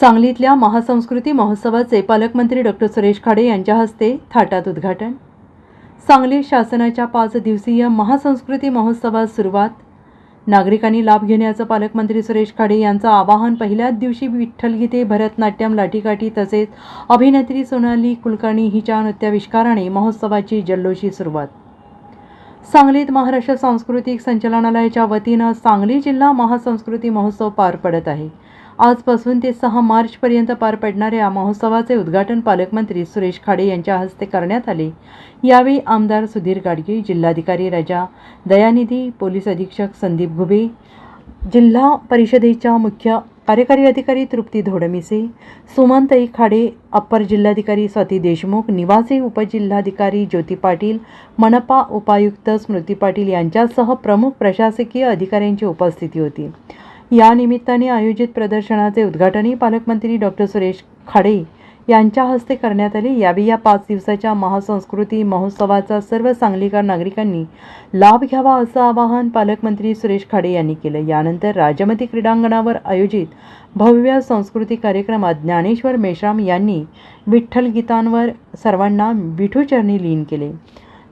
सांगलीतल्या महासंस्कृती महोत्सवाचे पालकमंत्री डॉक्टर सुरेश खाडे यांच्या हस्ते थाटात उद्घाटन. सांगली शासनाच्या पाच दिवसीय महासंस्कृती महोत्सवात सुरुवात. नागरिकांनी लाभ घेण्याचं पालकमंत्री सुरेश खाडे यांचं आवाहन पहिल्याच दिवशी विठ्ठलगीते भरतनाट्यम लाठीकाठी तसेच अभिनेत्री सोनाली कुलकर्णी हिच्या नृत्याविष्काराने महोत्सवाची जल्लोषी सुरुवात. सांगलीत महाराष्ट्र सांस्कृतिक संचालनालयाच्या वतीनं सांगली जिल्हा महासंस्कृती महोत्सव पार पडत आहे. आजपासून ते सहा मार्चपर्यंत पार पडणाऱ्या महोत्सवाचे उद्घाटन पालकमंत्री सुरेश खाडे यांच्या हस्ते करण्यात आले. यावेळी आमदार सुधीर गाडगे जिल्हाधिकारी राजा दयानिधी पोलीस अधीक्षक संदीप घुबे जिल्हा परिषदेच्या मुख्य कार्यकारी अधिकारी तृप्ती धोडमिसे सुमनताई खाडे अप्पर जिल्हाधिकारी स्वाती देशमुख निवासी उपजिल्हाधिकारी ज्योती पाटील मनपा उपायुक्त स्मृती पाटील यांच्यासह प्रमुख प्रशासकीय अधिकाऱ्यांची उपस्थिती होती. या निमित्ताने आयोजित प्रदर्शनाचे उद्घाटनही पालकमंत्री डॉक्टर सुरेश खाडे यांच्या हस्ते करण्यात आले. यावेळी या पाच दिवसाच्या महासंस्कृती महोत्सवाचा सर्व सांगलीकर नागरिकांनी लाभ घ्यावा असं आवाहन पालकमंत्री सुरेश खाडे यांनी केलं. यानंतर राजमती क्रीडांगणावर आयोजित भव्य सांस्कृतिक कार्यक्रमात ज्ञानेश्वर मेश्राम यांनी विठ्ठल गीतांवर सर्वांना विठूचरणी लीन केले.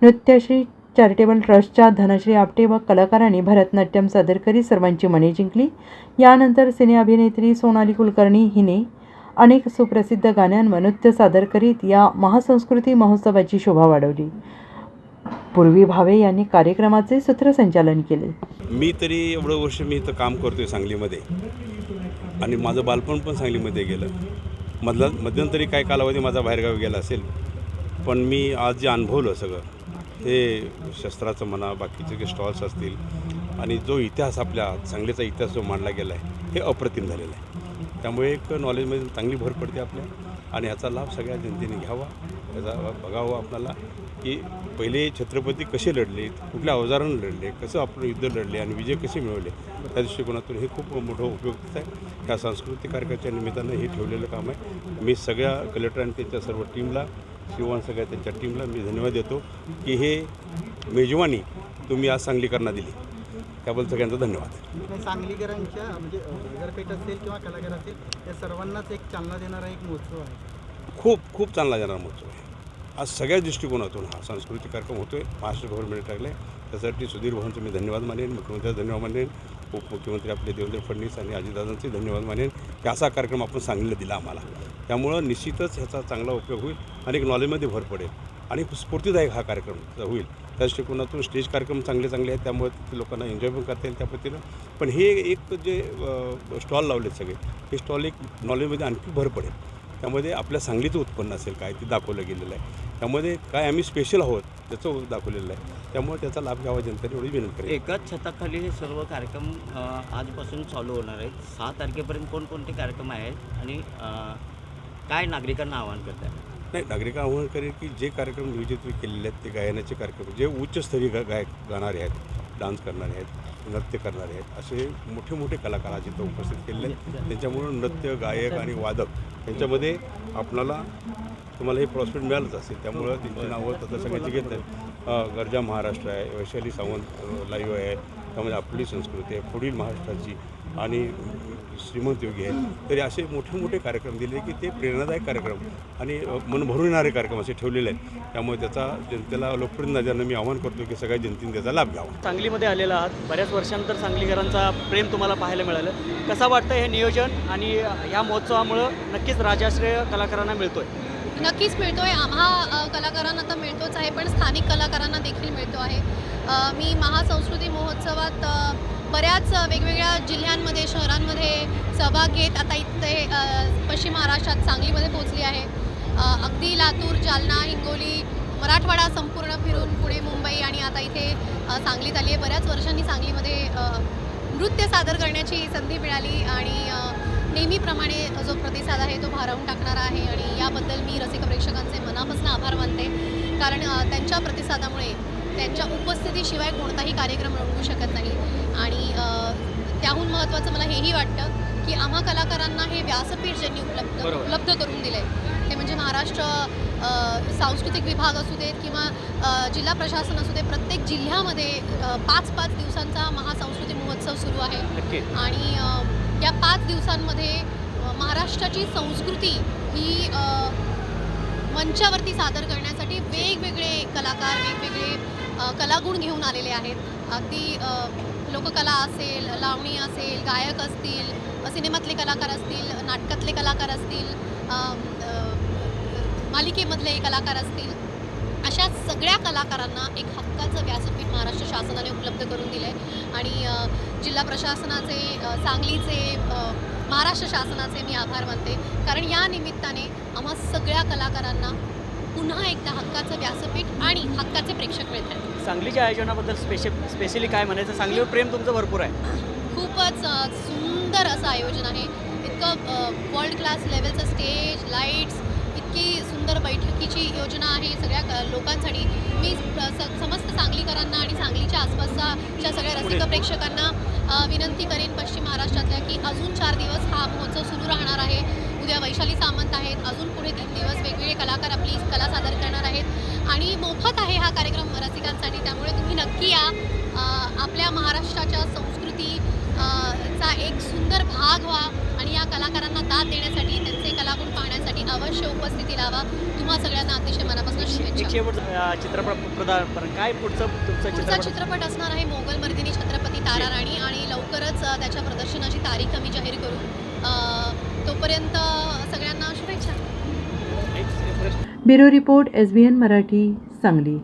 नृत्यश्री चॅरिटेबल ट्रस्टच्या धनश्री आपटे व कलाकारांनी भरतनाट्यम सादर करीत सर्वांची मने जिंकली. यानंतर सिने अभिनेत्री सोनाली कुलकर्णी हिने अनेक सुप्रसिद्ध गाण्यांवर नृत्य सादर करीत या महासंस्कृती महोत्सवाची शोभा वाढवली. पूर्वी भावे यांनी कार्यक्रमाचे सूत्रसंचालन केले. मी तरी एवढं वर्ष मी इथं काम करतोय सांगलीमध्ये. आणि माझं बालपण पण सांगलीमध्ये गेलं. मधला मध्यंतरी काही कालावधी माझा बाहेरगावी गेला असेल. पण मी आज जे अनुभवलं सगळं हे शस्त्राचं म्हणा बाकीचे जे स्टॉल्स असतील आणि जो इतिहास आपल्या सांगलीचा इतिहास जो मांडला गेला आहे हे अप्रतिम झालेलं आहे. त्यामुळे एक नॉलेजमध्ये चांगली भर पडते आपल्या आणि ह्याचा लाभ सगळ्या जनतेने घ्यावा. याचा बघावं आपल्याला की पहिले छत्रपती कसे लढले कुठल्या अवजारानं लढले कसं आपण युद्ध लढले आणि विजय कसे मिळवले त्या दृष्टिकोनातून हे खूप मोठं उपयुक्त आहे. ह्या सांस्कृतिक कार्यक्रमाच्या निमित्तानं हे ठेवलेलं काम आहे. मी सगळ्या कलेक्टर आणि त्यांच्या सर्व टीमला शिवान सगळ्या त्यांच्या टीमला मी धन्यवाद देतो की हे मेजवानी तुम्ही आज सांगलीकरांना दिली. त्याबद्दल सगळ्यांचा धन्यवाद. सांगलीकरांच्या म्हणजे असेल किंवा कलाकार असतील या सर्वांनाच एक चालना देणारा एक महोत्सव आहे. खूप खूप चांगला जाणार महोत्सव आहे. आज सगळ्या दृष्टिकोनातून हा सांस्कृतिक कार्यक्रम होतो आहे महाराष्ट्र गव्हर्नमेंट टाकले त्यासाठी सुधीर भाऊंचे मी धन्यवाद मानेन मुख्यमंत्र्यांचा धन्यवाद मानेन उपमुख्यमंत्री आपले देवेंद्र फडणवीस आणि अजितदादांचे धन्यवाद मानेन. असा कार्यक्रम आपण सांगलीला दिला आम्हाला. त्यामुळं निश्चितच ह्याचा चांगला उपयोग होईल आणि एक नॉलेजमध्ये भर पडेल आणि स्फूर्तीदायक हा कार्यक्रम होईल. त्या दृष्टिकोनातून स्टेज कार्यक्रम चांगले चांगले आहेत त्यामुळे तिथे लोकांना एन्जॉय पण करता येईल त्या पद्धतीनं. पण हे एक जे स्टॉल लावलेत सगळे हे स्टॉल एक नॉलेजमध्ये आणखी भर पडेल. त्यामध्ये आपल्या सांगलीचं उत्पन्न असेल काय ते दाखवलं गेलेलं आहे. त्यामध्ये काय आम्ही स्पेशल आहोत त्याचं दाखवलेलं आहे. त्यामुळे त्याचा लाभ घ्यावा जनतेने एवढी विनंती करेल एकाच छताखाली हे सर्व कार्यक्रम आजपासून चालू होणार आहेत. सहा तारखेपर्यंत कोणकोणते कार्यक्रम आहेत आणि काय नागरिकांना आवाहन करत आहे नाही नागरिक आव्हान करेल की जे कार्यक्रम नियोजित केलेले आहेत ते गायनाचे कार्यक्रम जे उच्चस्तरीय गा गायक गाणारे आहेत डान्स करणारे आहेत नृत्य करणारे आहेत असे मोठे मोठे कलाकार आज इथं उपस्थित केलेले आहेत. त्यांच्यामुळं नृत्य गायक आणि वादक यांच्यामध्ये आपणाला तुम्हाला हे प्रॉस्पेक्ट मिळालंच असेल. त्यामुळं त्यांची नावं तसं सगळ्याची घेत नाहीत गरजा महाराष्ट्र आहे वैशाली सावंत लाईव्ह आहे. त्यामध्ये आपली संस्कृती आहे. पुढील महाराष्ट्राची आणि श्रीमंत योगी आहे तरी असे मोठे मोठे कार्यक्रम दिले की ते प्रेरणादायक कार्यक्रम आणि मन भरून येणारे कार्यक्रम असे ठेवलेले आहेत. त्यामुळे त्याचा जनतेला लोकप्रिय नजरनं मी आवाहन करतो की सगळ्या जनतेने त्याचा लाभ घ्यावा. सांगलीमध्ये आलेला आहात. बऱ्याच वर्षांतर सांगलीकरांचा प्रेम तुम्हाला पाहायला मिळालं. कसं वाटतं हे नियोजन आणि ह्या महोत्सवामुळं नक्कीच राजाश्रय कलाकारांना मिळतोय? नक्कीच मिळतोय. आम्हा अ, कलाकारांना तर मिळतोच आहे पण स्थानिक कलाकारांना देखील मिळतो आहे. मी महासंस्कृती महोत्सवात बऱ्याच वेगवेगळ्या जिल्ह्यांमध्ये शहरांमध्ये सहभाग घेत आता इथे पश्चिम महाराष्ट्रात सांगलीमध्ये पोहोचली आहे. अगदी लातूर जालना हिंगोली मराठवाडा संपूर्ण फिरून पुणे मुंबई आणि आता इथे सांगलीत आली आहे. बऱ्याच वर्षांनी सांगलीमध्ये नृत्य सादर करण्याची संधी मिळाली आणि नेहमीप्रमाणे जो प्रतिसाद आहे तो भारावून टाकणारा आहे आणि याबद्दल मी रसिक प्रेक्षकांचे मनापासून आभार मानते. कारण त्यांच्या प्रतिसादामुळे त्यांच्या उपस्थितीशिवाय कोणताही कार्यक्रम रंगू शकत नाही. आणि त्याहून महत्त्वाचं मला हेही वाटतं की आम्हा कलाकारांना हे व्यासपीठ ज्यांनी उपलब्ध. उपलब्ध करून दिलं आहे ते म्हणजे महाराष्ट्र सांस्कृतिक विभाग असू देत किंवा जिल्हा प्रशासन असू दे प्रत्येक जिल्ह्यामध्ये पाच पाच दिवसांचा महासांस्कृतिक महोत्सव सुरू आहे. आणि या पाच दिवसांमध्ये महाराष्ट्राची संस्कृती ही मंचावरती सादर करण्यासाठी वेगवेगळे कलाकार वेगवेगळे कलागुण घेऊन आलेले आहेत. अगदी लोककला असेल लावणी असेल गायक असतील सिनेमातले कलाकार असतील नाटकातले कलाकार असतील मालिकेमधले कलाकार असतील अशा सगळ्या कलाकारांना एक हक्काचं व्यासपीठ महाराष्ट्र शासनाने उपलब्ध करून दिलं आहे आणि जिल्हा प्रशासनाचे सांगलीचे महाराष्ट्र शासनाचे मी आभार मानते. कारण या निमित्ताने आम्हा सगळ्या कलाकारांना पुन्हा एकदा हक्काचं व्यासपीठ आणि हक्काचे प्रेक्षक मिळत आहेत. सांगलीच्या आयोजनाबद्दल स्पेशल स्पेशली काय म्हणायचं? सांगलीवर प्रेम तुमचं भरपूर आहे. खूपच सुंदर असं आयोजन आहे. इतकं वर्ल्ड क्लास लेवलचं स्टेज लाईट्स इतकी सुंदर बैठकीची योजना आहे सगळ्या लोकांसाठी. मी समस्त सांगलीकरांना आणि सांगलीच्या आसपासच्या सगळ्या रसिक प्रेक्षकांना विनंती करेन पश्चिम महाराष्ट्रातल्या की अजून चार दिवस हा महोत्सव सुरू राहणार आहे. उद्या वैशाली सामंत आहेत अजून पुढे तीन दिवस वेगवेगळे कलाकार आपली कला सादर करणार आहेत आणि मोफत आहे हा कार्यक्रम रसिकांसाठी त्यामुळे तुम्ही नक्की या अ, आपल्या महाराष्ट्राच्या संस्कृती अ, चा एक सुंदर भाग व्हा आणि या कलाकारांना दाद देण्यासाठी त्यांचे कलागुण पाहण्यासाठी अवश्य उपस्थिती लावा. तुम्हा सगळ्यांना अतिशय मनापासून शुभेच्छा. चित्रपट प्रदान काय पुढचं चित्रपट? चित्रपट असणार आहे मोगल मर्दिनी छत्रपती तारा राणी आणि लवकरच त्याच्या प्रदर्शनाची तारीख आम्ही जाहीर करू. तोपर्यंत सगळ्यांना शुभेच्छा. Bureau report S B N Marathi Sangli.